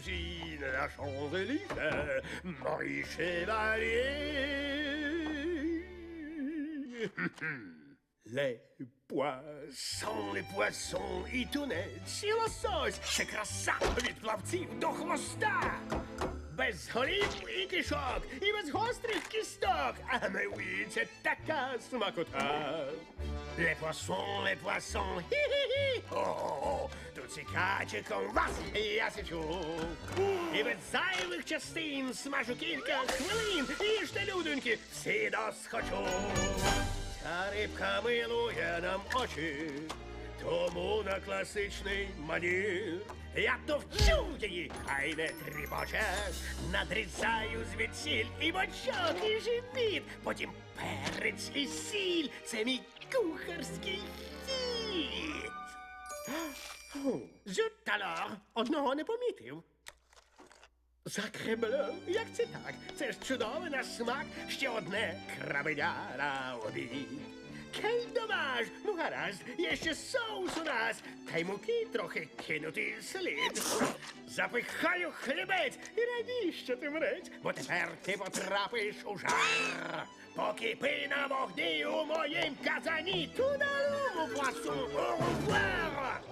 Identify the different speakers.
Speaker 1: à Champs-Élysées, Marie Chevalier. Les poissons, les poissons і тунець, і лосось, це краса від плавців до хвоста. Без голів і кишок, і без гострих кісток, а на це така смакота. Les poissons, les poissons, хі-хі-хі, Цікаче вас я сичу. І без зайвих частин смажу кілька хвилин, їжте, людоньки, всі досхочу. Ця рибка милує нам очі, тому на класичний манір. Я товчу її, хай не тріпоче, надрізаю звідсіль і бочок, і живіт, потім перець і сіль. Це мій кухарський. Зют талор, одного не помітив. Закребло, як це так? Це ж чудове на смак, ще одне крабеня на обід. Кель домаж, ну гаразд, є ще соус у нас, та й муки трохи кинути слід. Запихаю хлібець і радій, що ти мрець, бо тепер ти потрапиш у жар. Покипи на вогні у моїм казані, тудалу пасу, у